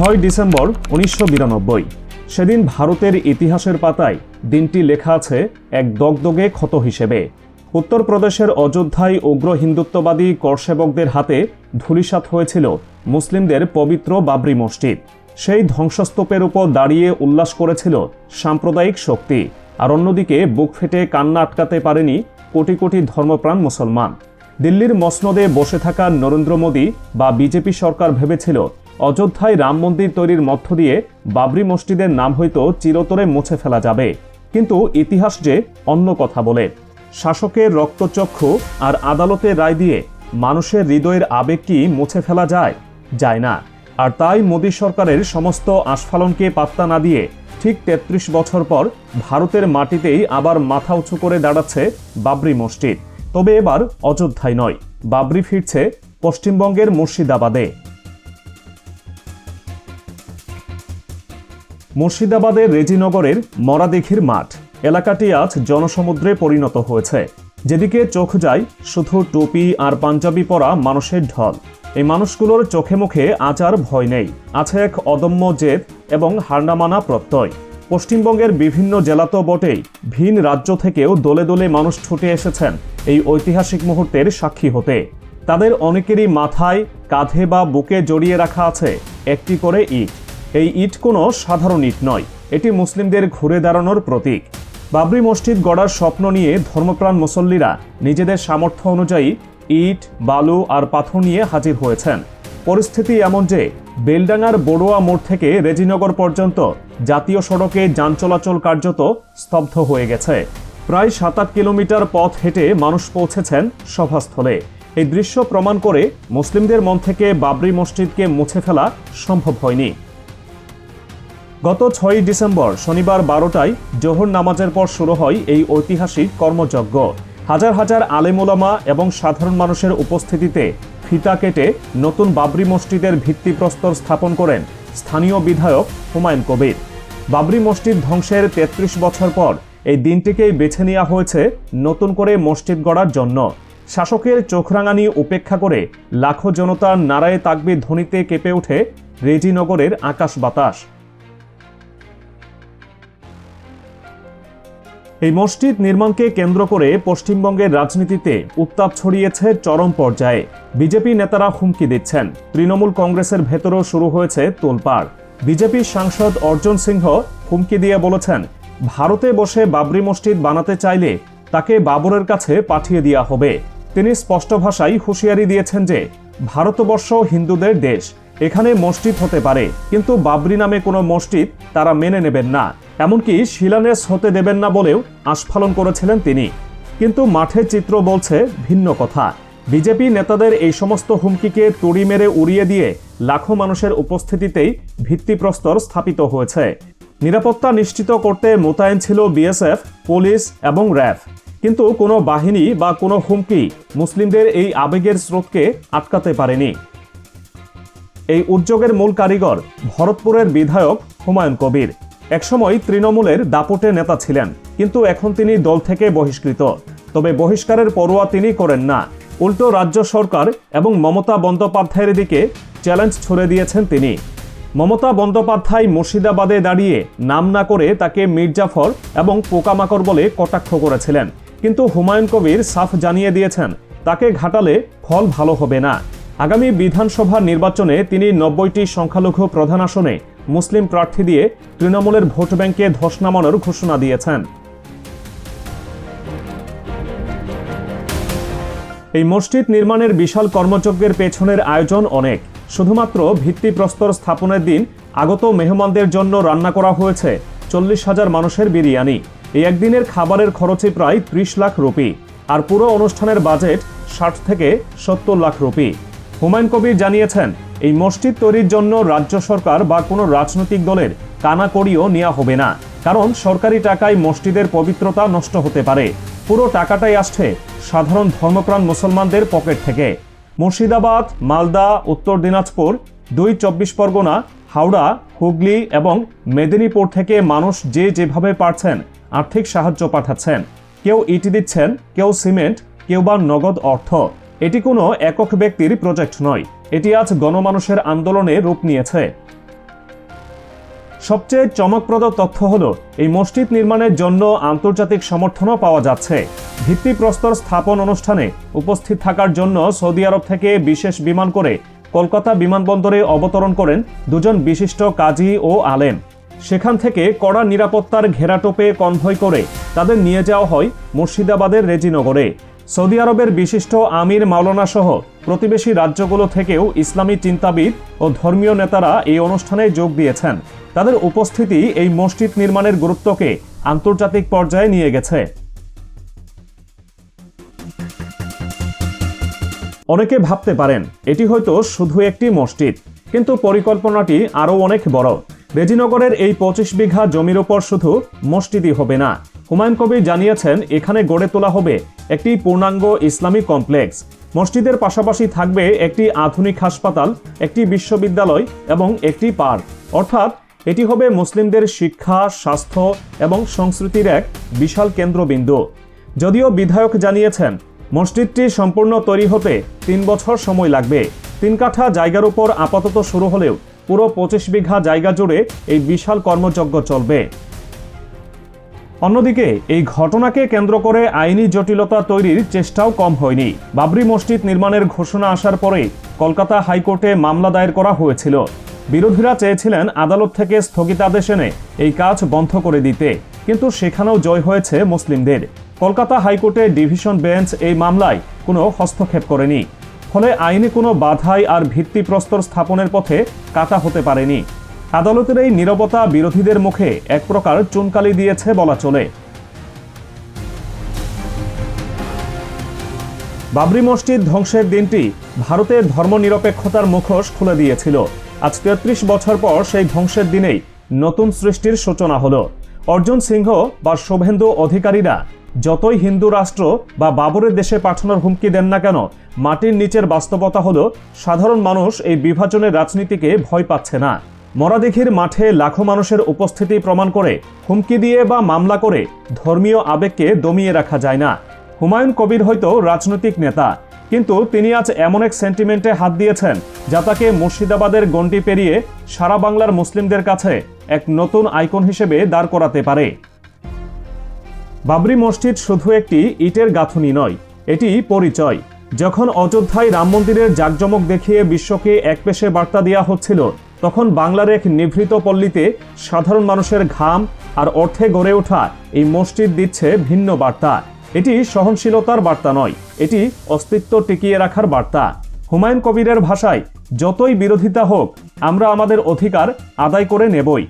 ছয় ডিসেম্বর উনিশশো বিরানব্বই। সেদিন ভারতের ইতিহাসের পাতায় দিনটি লেখা আছে এক দগদগে ক্ষত হিসেবে। উত্তরপ্রদেশের অযোধ্যায় উগ্র হিন্দুত্ববাদী করসেবকদের হাতে ধূলিসাৎ হয়েছিল মুসলিমদের পবিত্র বাবরি মসজিদ। সেই ধ্বংসস্তূপের উপর দাঁড়িয়ে উল্লাস করেছিল সাম্প্রদায়িক শক্তি। আর অন্যদিকে বুক ফেটে কান্না আটকাতে পারেনি কোটি কোটি ধর্মপ্রাণ মুসলমান। দিল্লির মসনদে বসে থাকা নরেন্দ্র মোদী বা বিজেপি সরকার ভেবেছিল অযোধ্যায় রাম মন্দির তৈরির মধ্য দিয়ে বাবরি মসজিদের নাম হয়তো চিরতরে মুছে ফেলা যাবে। কিন্তু ইতিহাস যে অন্য কথা বলে। শাসকের রক্তচক্ষু আর আদালতের রায় দিয়ে মানুষের হৃদয়ের আবেগ কি মুছে ফেলা যায়? যায় না। আর তাই মোদী সরকারের সমস্ত আস্ফালনকে পাত্তা না দিয়ে ঠিক তেত্রিশ বছর পর ভারতের মাটিতেই আবার মাথা উঁচু করে দাঁড়াচ্ছে বাবরি মসজিদ। তবে এবার অযোধ্যায় নয়। বাবরি ফিরছে পশ্চিমবঙ্গের মুর্শিদাবাদে। মুর্শিদাবাদের রেজিনগরের মরাদিঘির মাঠ। এলাকাটি আজ জনসমুদ্রে পরিণত হয়েছে। যেদিকে চোখ যায়, শুধু টুপি আর পাঞ্জাবি পরা মানুষের ঢল। এই মানুষগুলোর চোখে মুখে আজ আর ভয় নেই। আছে এক অদম্য জেদ এবং হারনামানা প্রত্যয়। পশ্চিমবঙ্গের বিভিন্ন জেলা তো বটেই, ভিন রাজ্য থেকেও দলে দলে মানুষ ছুটে এসেছেন এই ঐতিহাসিক মুহূর্তের সাক্ষী হতে। তাদের অনেকেরই মাথায় কাঁধে বা বুকে জড়িয়ে রাখা আছে একটি করে ইট। এই ইট কোনো সাধারণ ইট নয়। এটি মুসলিমদের ঘুরে দাঁড়ানোর প্রতীক। বাবরি মসজিদ গড়ার স্বপ্ন নিয়ে ধর্মপ্রাণ মুসল্লিরা নিজেদের সামর্থ্য অনুযায়ী ইট, বালু আর পাথর নিয়ে হাজির হয়েছেন। পরিস্থিতি এমন যে বেলডাঙ্গার বড়ুয়া মোড় থেকে রেজিনগর পর্যন্ত জাতীয় সড়কে যান চলাচল কার্যত স্তব্ধ হয়ে গেছে। প্রায় সাত আট কিলোমিটার পথ হেঁটে মানুষ পৌঁছেছেন সভাস্থলে। এই দৃশ্য প্রমাণ করে মুসলিমদের মন থেকে বাবরি মসজিদকে মুছে ফেলা সম্ভব হয়নি। গত ছয়ই ডিসেম্বর শনিবার বারোটায় জোহর নামাজের পর শুরু হয় এই ঐতিহাসিক কর্মযজ্ঞ। হাজার হাজার আলেমুলামা এবং সাধারণ মানুষের উপস্থিতিতে ফিতা কেটে নতুন বাবরি মসজিদের ভিত্তিপ্রস্তর স্থাপন করেন স্থানীয় বিধায়ক হুমায়ুন কবির। বাবরি মসজিদ ধ্বংসের তেত্রিশ বছর পর এই দিনটিকেই বেছে নেওয়া হয়েছে নতুন করে মসজিদ গড়ার জন্য। শাসকের চোখরাঙানি উপেক্ষা করে লাখো জনতার নারায় তাকবি ধ্বনিতে কেঁপে ওঠে রেজিনগরের আকাশ বাতাস। এই মসজিদ নির্মাণকে কেন্দ্র করে পশ্চিমবঙ্গের রাজনীতিতে উত্তাপ ছড়িয়েছে চরম পর্যায়ে। বিজেপি নেতারা হুমকি দিচ্ছেন। তৃণমূল কংগ্রেসের ভেতরেও শুরু হয়েছে তোলপাড়। বিজেপির সাংসদ অর্জুন সিংহ হুমকি দিয়ে বলেছেন, ভারতে বসে বাবরি মসজিদ বানাতে চাইলে তাকে বাবরের কাছে পাঠিয়ে দেওয়া হবে। তিনি স্পষ্ট ভাষায় হুঁশিয়ারি দিয়েছেন যে, ভারতবর্ষ হিন্দুদের দেশ। এখানে মসজিদ হতে পারে, কিন্তু বাবরি নামে কোনো মসজিদ তারা মেনে নেবেন না। এমনকি শিলান্যাস হতে দেবেন না বলেও আস্ফালন করেছিলেন তিনি। কিন্তু মাঠের চিত্র বলছে ভিন্ন কথা। বিজেপি নেতাদের এই সমস্ত হুমকিকে তুড়ি মেরে উড়িয়ে দিয়ে লাখো মানুষের উপস্থিতিতেই ভিত্তিপ্রস্তর স্থাপিত হয়েছে। নিরাপত্তা নিশ্চিত করতে মোতায়েন ছিল বিএসএফ, পুলিশ এবং র্যাফ কিন্তু কোনো বাহিনী বা কোনো হুমকি মুসলিমদের এই আবেগের স্রোতকে আটকাতে পারেনি। এই উদ্যোগের মূল কারিগর ভরতপুরের বিধায়ক হুমায়ুন কবির। একসময় তৃণমূলের দাপটে নেতা ছিলেন, কিন্তু এখন তিনি দল থেকে বহিষ্কৃত। তবে বহিষ্কারের পরোয়া তিনি করেন না। উল্টো রাজ্য সরকার এবং মমতা বন্দ্যোপাধ্যায়ের দিকে চ্যালেঞ্জ ছুড়ে দিয়েছেন তিনি। মমতা বন্দ্যোপাধ্যায় মুর্শিদাবাদে দাঁড়িয়ে নাম না করে তাকে মির্জাফর এবং পোকামাকড় বলে কটাক্ষ করেছিলেন। কিন্তু হুমায়ুন কবির সাফ জানিয়ে দিয়েছেন, তাকে ঘাটালে ফল ভালো হবে না। আগামী বিধানসভা নির্বাচনে তিনি নব্বইটি সংখ্যালঘু প্রধান আসনে মুসলিম প্রার্থী দিয়ে তৃণমূলের ভোট ব্যাংকে ধস নামানোর ঘোষণা দিয়েছেন। এই মসজিদ নির্মাণের বিশাল কর্মযজ্ঞের পেছনের আয়োজন অনেক। শুধুমাত্র ভিত্তিপ্রস্তর স্থাপনের দিন আগত মেহমানদের জন্য রান্না করা হয়েছে চল্লিশ হাজার মানুষের বিরিয়ানি। এই একদিনের খাবারের খরচে প্রায় ত্রিশ লাখ রুপি। আর পুরো অনুষ্ঠানের বাজেট ষাট থেকে সত্তর লাখ রুপি। হুমায়ুন কবির জানিয়েছেন, এই মসজিদ তৈরির জন্য রাজ্য সরকার বা কোনো রাজনৈতিক দলের কানাকড়িও নেওয়া হবে না। কারণ সরকারি টাকায় মসজিদের পবিত্রতা নষ্ট হতে পারে। পুরো টাকাটাই আসছে সাধারণ ধর্মপ্রাণ মুসলমানদের পকেট থেকে। মুর্শিদাবাদ, মালদা, উত্তর দিনাজপুর, দুই চব্বিশ পরগনা, হাওড়া, হুগলি এবং মেদিনীপুর থেকে মানুষ যে যেভাবে পারছেন আর্থিক সাহায্য পাঠাচ্ছেন। কেউ ইট দিচ্ছেন, কেউ সিমেন্ট, কেউ বা নগদ অর্থ। এটি কোনো একক ব্যক্তির প্রজেক্ট নয়। এটি আজ গণমানুষের আন্দোলনে রূপ নিয়েছে। সবচেয়ে চমকপ্রদ তথ্য হল, এই মসজিদ নির্মাণের জন্য আন্তর্জাতিক সমর্থনও পাওয়া যাচ্ছে। ভিত্তিপ্রস্তর স্থাপন অনুষ্ঠানে উপস্থিত থাকার জন্য সৌদি আরব থেকে বিশেষ বিমান করে কলকাতা বিমানবন্দরে অবতরণ করেন দুজন বিশিষ্ট কাজী ও আলেম। সেখান থেকে কড়া নিরাপত্তার ঘেরাটোপে কনভয় করে তাদের নিয়ে যাওয়া হয় মুর্শিদাবাদের রেজিনগরে। সৌদি আরবের বিশিষ্ট আমির মাওলানা সহ প্রতিবেশী রাজ্যগুলো থেকেও ইসলামী চিন্তাবিদ ও ধর্মীয় নেতারা এই অনুষ্ঠানে যোগ দিয়েছেন। তাদের উপস্থিতি এই মসজিদ নির্মাণের গুরুত্বকে আন্তর্জাতিক পর্যায়ে নিয়ে গেছে। অনেকে ভাবতে পারেন, এটি হয়তো শুধু একটি মসজিদ, কিন্তু পরিকল্পনাটি আরও অনেক বড়। রেজিনগরের এই পঁচিশ বিঘা জমির ওপর শুধু মসজিদই হবে না। হুমায়ুন কবির জানিয়েছেন, এখানে গড়ে তোলা হবে একটি পূর্ণাঙ্গ ইসলামী কমপ্লেক্স। মসজিদের পাশাপাশি থাকবে একটি আধুনিক হাসপাতাল, একটি বিশ্ববিদ্যালয় এবং একটি পার্ক। অর্থাৎ এটি হবে মুসলিমদের শিক্ষা, স্বাস্থ্য এবং সংস্কৃতির এক বিশাল কেন্দ্রবিন্দু। যদিও বিধায়ক জানিয়েছেন, মসজিদটি সম্পূর্ণ তৈরি হতে তিন বছর সময় লাগবে। তিন কাঠা জায়গার উপর আপাতত শুরু হলেও পুরো পঁচিশ বিঘা জায়গা জুড়ে এই বিশাল কর্মযজ্ঞ চলবে। অন্যদিকে, এই ঘটনাকে কেন্দ্র করে আইনি জটিলতা তৈরির চেষ্টাও কম হয়নি। বাবরি মসজিদ নির্মাণের ঘোষণা আসার পরেই কলকাতা হাইকোর্টে মামলা দায়ের করা হয়েছিল। বিরোধীরা চেয়েছিলেন আদালত থেকে স্থগিতাদেশ এনে এই কাজ বন্ধ করে দিতে, কিন্তু সেখানেও জয় হয়েছে মুসলিমদের। কলকাতা হাইকোর্টে ডিভিশন বেঞ্চ এই মামলায় কোনো হস্তক্ষেপ করেনি। ফলে আইনে কোনো বাধাই আর ভিত্তিপ্রস্তর স্থাপনের পথে কাটা হতে পারেনি। আদালতের এই নীরবতা বিরোধীদের মুখে এক প্রকার চুনকালি দিয়েছে বলা চলে। বাবরি মসজিদ ধ্বংসের দিনটি ভারতের ধর্মনিরপেক্ষতার মুখোশ খুলে দিয়েছিল। আজ তেত্রিশ বছর পর সেই ধ্বংসের দিনেই নতুন সৃষ্টির সূচনা হলো। অর্জুন সিংহ বা শোভেন্দু অধিকারীরা যতই হিন্দু রাষ্ট্র বা বাবরের দেশে পাঠানোর হুমকি দেন না কেন, মাটির নিচের বাস্তবতা হলো সাধারণ মানুষ এই বিভাজনের রাজনীতিকে ভয় পাচ্ছে না। মরাদিঘির মাঠে লাখো মানুষের উপস্থিতি প্রমাণ করে, হুমকি দিয়ে বা মামলা করে ধর্মীয় আবেগকে দমিয়ে রাখা যায় না। হুমায়ুন কবির হয়তো রাজনৈতিক নেতা, কিন্তু তিনি আজ এমন এক সেন্টিমেন্টে হাত দিয়েছেন, যা তাকে মুর্শিদাবাদের গণ্ডি পেরিয়ে সারা বাংলার মুসলিমদের কাছে এক নতুন আইকন হিসেবে দাঁড় করাতে পারে। বাবরি মসজিদ শুধু একটি ইটের গাঁথুনি নয়, এটি পরিচয়। যখন অযোধ্যায় রাম মন্দিরের জাকজমক দেখিয়ে বিশ্বকে এক পেশে বার্তা দেওয়া হচ্ছিল তখন বাংলার এক নিভৃত পল্লীতে সাধারণ মানুষের ঘাম আর অর্থে গড়ে ওঠা এই মসজিদ দিচ্ছে ভিন্ন বার্তা। এটি সহনশীলতার বার্তা নয়, এটি অস্তিত্ব টিকিয়ে রাখার বার্তা। হুমায়ুন কবিরের ভাষায়, যতই বিরোধিতা হোক, আমরা আমাদের অধিকার আদায় করে নেবই।